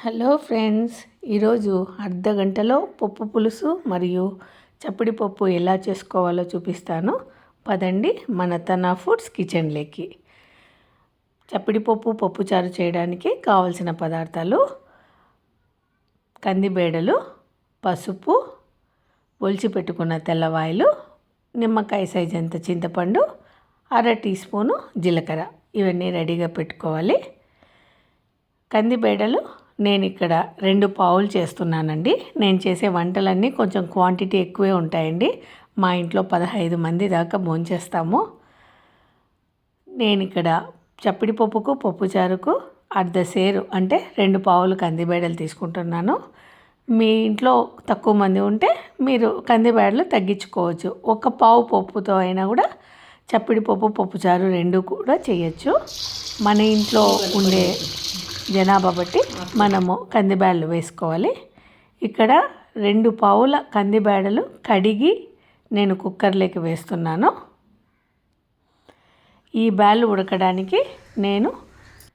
Hello friends ఈరోజు అర్ధ గంటలో పప్పు పులుసు మరియు చప్పడి పప్పు ఎలా చేసుకోవాలో చూపిస్తాను. పదండి మన తన ఫుడ్స్ కిచెన్లోకి. చప్పడి పప్పు పప్పుచారు చేయడానికి కావలసిన పదార్థాలు కందిబేడలు పసుపు ఒలిచి పెట్టుకున్న తెల్లవాయలు నిమ్మకాయ సైజ్ అంత చింతపండు అర టీ స్పూను జీలకర్ర. ఇవన్నీ రెడీగా పెట్టుకోవాలి. కందిబేడలు నేను ఇక్కడ రెండు పావులు చేస్తున్నానండి. నేను చేసే వంటలన్నీ కొంచెం క్వాంటిటీ ఎక్కువే ఉంటాయండి. మా ఇంట్లో పదహైదు మంది దాకా భోంచేస్తాము. నేను ఇక్కడ చప్పిడి పప్పుకు పప్పుచారుకు అర్ధ సేరు అంటే రెండు పావులు కందిబేడలు తీసుకుంటున్నాను. మీ ఇంట్లో తక్కువ మంది ఉంటే మీరు కందిబేడలు తగ్గించుకోవచ్చు. ఒక పావు పప్పుతో అయినా కూడా చప్పిడి పప్పు పప్పుచారు రెండు కూడా చేయొచ్చు. మన ఇంట్లో ఉండే జనాభా బట్టి మనము కందిబ్యాడలు వేసుకోవాలి. ఇక్కడ రెండు పావుల కందిబ్యాడలు కడిగి నేను కుక్కర్లోకి వేస్తున్నాను. ఈ బ్యాళ్ళు ఉడకడానికి నేను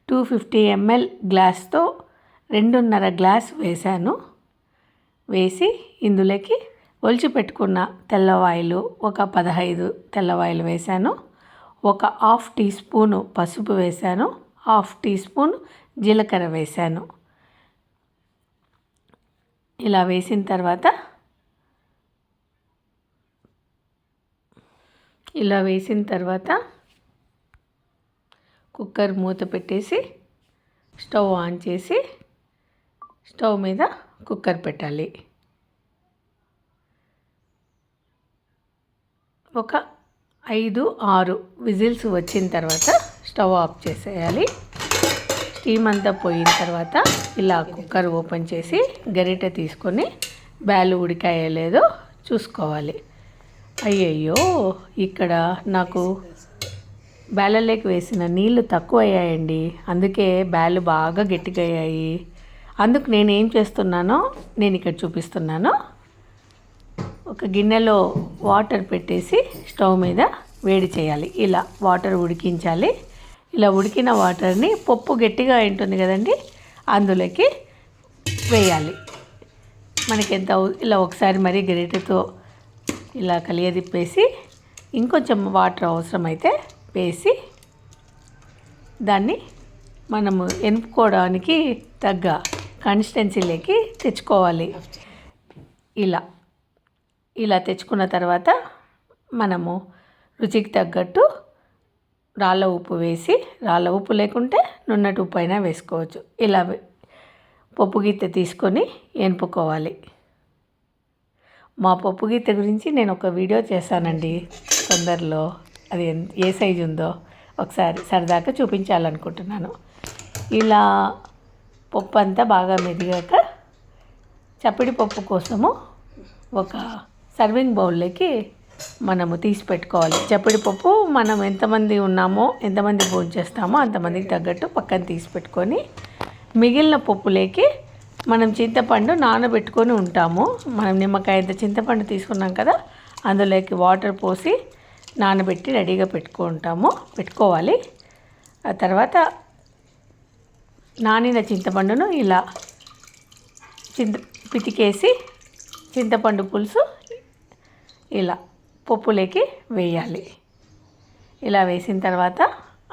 టూ ఫిఫ్టీ ఎంఎల్ గ్లాస్తో రెండున్నర గ్లాస్ వేశాను. వేసి ఇందులోకి ఒలిచిపెట్టుకున్న తెల్లవాయిలు ఒక పదహైదు తెల్లవాయిలు వేశాను. ఒక హాఫ్ టీ స్పూను పసుపు వేశాను. హాఫ్ టీ స్పూన్ జీలకర్ర వేశాను. ఇలా వేసిన తర్వాత ఇలా వేసిన తర్వాత కుక్కర్ మూత పెట్టేసి స్టవ్ ఆన్ చేసి స్టవ్ మీద కుక్కర్ పెట్టాలి. ఒక ఐదు ఆరు విజిల్స్ వచ్చిన తర్వాత స్టవ్ ఆఫ్ చేసేయాలి. స్టీమ్ అంతా పోయిన తర్వాత ఇలా కుక్కర్ ఓపెన్ చేసి గరిటె తీసుకొని బ్యాలు ఉడికాయో లేదో చూసుకోవాలి. అయ్యయ్యో ఇక్కడ నాకు బ్యాలలోకి వేసిన నీళ్ళు తక్కువ అయ్యాయండి అందుకే బ్యాలు బాగా గట్టిగా అయ్యాయి అందుకు నేను ఏం చేస్తున్నానో నేను ఇక్కడ చూపిస్తున్నాను. ఒక గిన్నెలో వాటర్ పెట్టేసి స్టవ్ మీద వేడి చేయాలి. ఇలా వాటర్ ఉడికించాలి. ఇలా ఉడికిన వాటర్ని పప్పు గట్టిగా ఉంటుంది కదండి అందులోకి వేయాలి. మనకి ఎంత ఇలా ఒకసారి మరి గరిటెతో ఇలా కలియదిప్పేసి ఇంకొంచెం వాటర్ అవసరమైతే వేసి దాన్ని మనము ఎనుపుకోవడానికి తగ్గ కన్సిస్టెన్సీలోకి తెచ్చుకోవాలి. ఇలా ఇలా తెచ్చుకున్న తర్వాత మనము రుచికి తగ్గట్టు రాళ్ళ ఉప్పు వేసి రాళ్ళ ఉప్పు లేకుంటే నున్నటి ఉప్పు అయినా వేసుకోవచ్చు. ఇలా పప్పు గీత తీసుకొని ఎనుపుకోవాలి మా పప్పు గీత గురించి నేను ఒక వీడియో చేశానండి తొందరలో. అది ఏ సైజు ఉందో ఒకసారి సరదాగా చూపించాలనుకుంటున్నాను. ఇలా పప్పు అంతా బాగా మెదిగాక చప్పిడి పప్పు కోసము ఒక సర్వింగ్ బౌల్లోకి మనము తీసి పెట్టుకోవాలి. చప్పడి పప్పు మనం ఎంతమంది ఉన్నామో ఎంతమంది భోజనం చేస్తామో అంతమందికి తగ్గట్టు పక్కన తీసి పెట్టుకొని మిగిలిన పప్పులేకి మనం చింతపండు నానబెట్టుకొని ఉంటాము. మనం నిమ్మకాయ ఎంత చింతపండు తీసుకున్నాం కదా అందులోకి వాటర్ పోసి నానబెట్టి రెడీగా పెట్టుకుంటాము. పెట్టుకోవాలి. ఆ తర్వాత నానిన చింతపండును ఇలా చింత పితికేసి చింతపండు పులుసు ఇలా పప్పులోకి వేయాలి. ఇలా వేసిన తర్వాత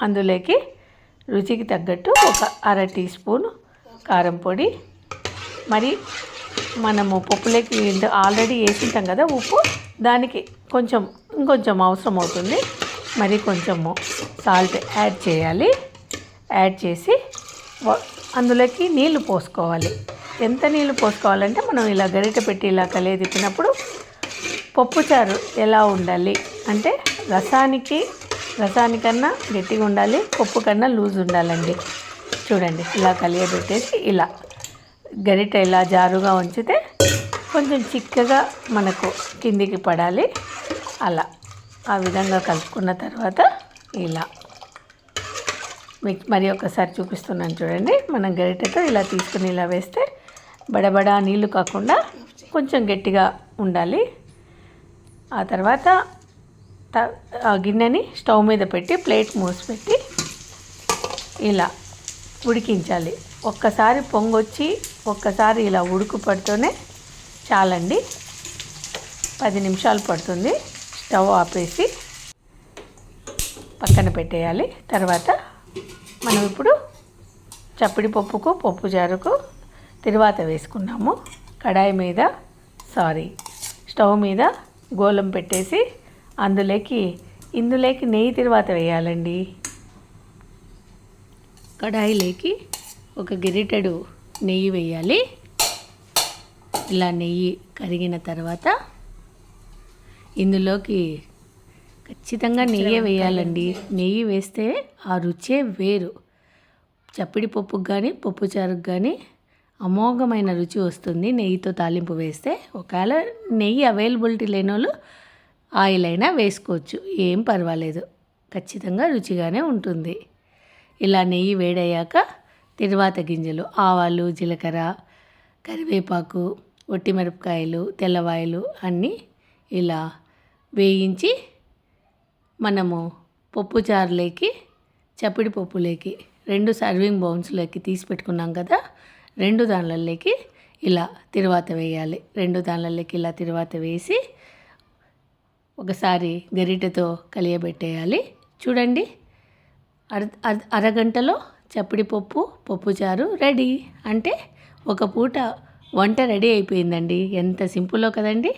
అందులోకి రుచికి తగ్గట్టు ఒక అర టీ స్పూన్ కారం పొడి. మరి మనము పప్పులోకి ఆల్రెడీ వేసింటాం కదా ఉప్పు దానికి కొంచెం ఇంకొంచెం అవసరం అవుతుంది. మరి కొంచెము సాల్ట్ యాడ్ చేయాలి. యాడ్ చేసి అందులోకి నీళ్ళు పోసుకోవాలి. ఎంత నీళ్ళు పోసుకోవాలంటే మనం ఇలా గరిట పెట్టి ఇలా కలియ తిప్పినప్పుడు పప్పుచారు ఎలా ఉండాలి? అంటే రసానికి రసానికన్నా గట్టిగా ఉండాలి పప్పు కన్నా లూజ్ ఉండాలండి. చూడండి ఇలా కలియబెట్టేసి ఇలా గరిట ఇలా జారుగా ఉంచితే కొంచెం చిక్కగా మనకు కిందికి పడాలి. అలా ఆ విధంగా కలుపుకున్న తర్వాత ఇలా మీకు మరి ఒకసారి చూపిస్తున్నాను చూడండి. మనం గరిటెతో ఇలా తీసుకుని ఇలా వేస్తే బడబడా నీళ్ళు కాకుండా కొంచెం గట్టిగా ఉండాలి. ఆ తర్వాత ఆ గిన్నెని స్టవ్ మీద పెట్టి ప్లేట్ మూసిపెట్టి ఇలా ఉడికించాలి. ఒక్కసారి పొంగొచ్చి ఒక్కసారి ఇలా ఉడుకుపడితేనే చాలండి. పది నిమిషాలు పడుతుంది. స్టవ్ ఆపేసి పక్కన పెట్టేయాలి. తర్వాత మనం ఇప్పుడు చప్పిడి పప్పుకు పప్పు జారుకు తిరువాత వేసుకున్నాము. కడాయి మీద సారీ స్టవ్ మీద గోలం పెట్టేసి అందులోకి ఇందులోకి నెయ్యి తిరువాత వేయాలండి. కడాయిలోకి ఒక గిరిటెడు నెయ్యి వేయాలి. ఇలా నెయ్యి కరిగిన తర్వాత ఇందులోకి ఖచ్చితంగా నెయ్యి వేయాలండి. నెయ్యి వేస్తే ఆ రుచే వేరు. చప్పిడి పప్పుకు కానీ పప్పు చారుకు కానీ అమోఘమైన రుచి వస్తుంది. నెయ్యితో తాలింపు వేస్తే ఒకవేళ నెయ్యి అవైలబిలిటీ లేని వాళ్ళు ఆయిల్ అయినా వేసుకోవచ్చు. ఏం పర్వాలేదు. ఖచ్చితంగా రుచిగానే ఉంటుంది. ఇలా నెయ్యి వేడయ్యాక తిరువాత గింజలు ఆవాలు జీలకర్ర కరివేపాకు ఒట్టిమిరపకాయలు తెల్లవాయలు అన్నీ ఇలా వేయించి మనము పప్పు చారులోకి చప్పిడి పప్పులోకి రెండు సర్వింగ్ బౌన్స్లోకి తీసి పెట్టుకున్నాం కదా రెండు దానిలోకి ఇలా తిరువాత వేయాలి. రెండు దానిలోకి ఇలా తిరువాత వేసి ఒకసారి గరిటెతో కలియబెట్టేయాలి. చూడండి. అర అర- అరగంటలో చప్పిడి పప్పు పప్పుచారు రెడీ. అంటే ఒక పూట వంట రెడీ అయిపోయిందండి. ఎంత సింపుల్లో కదండి?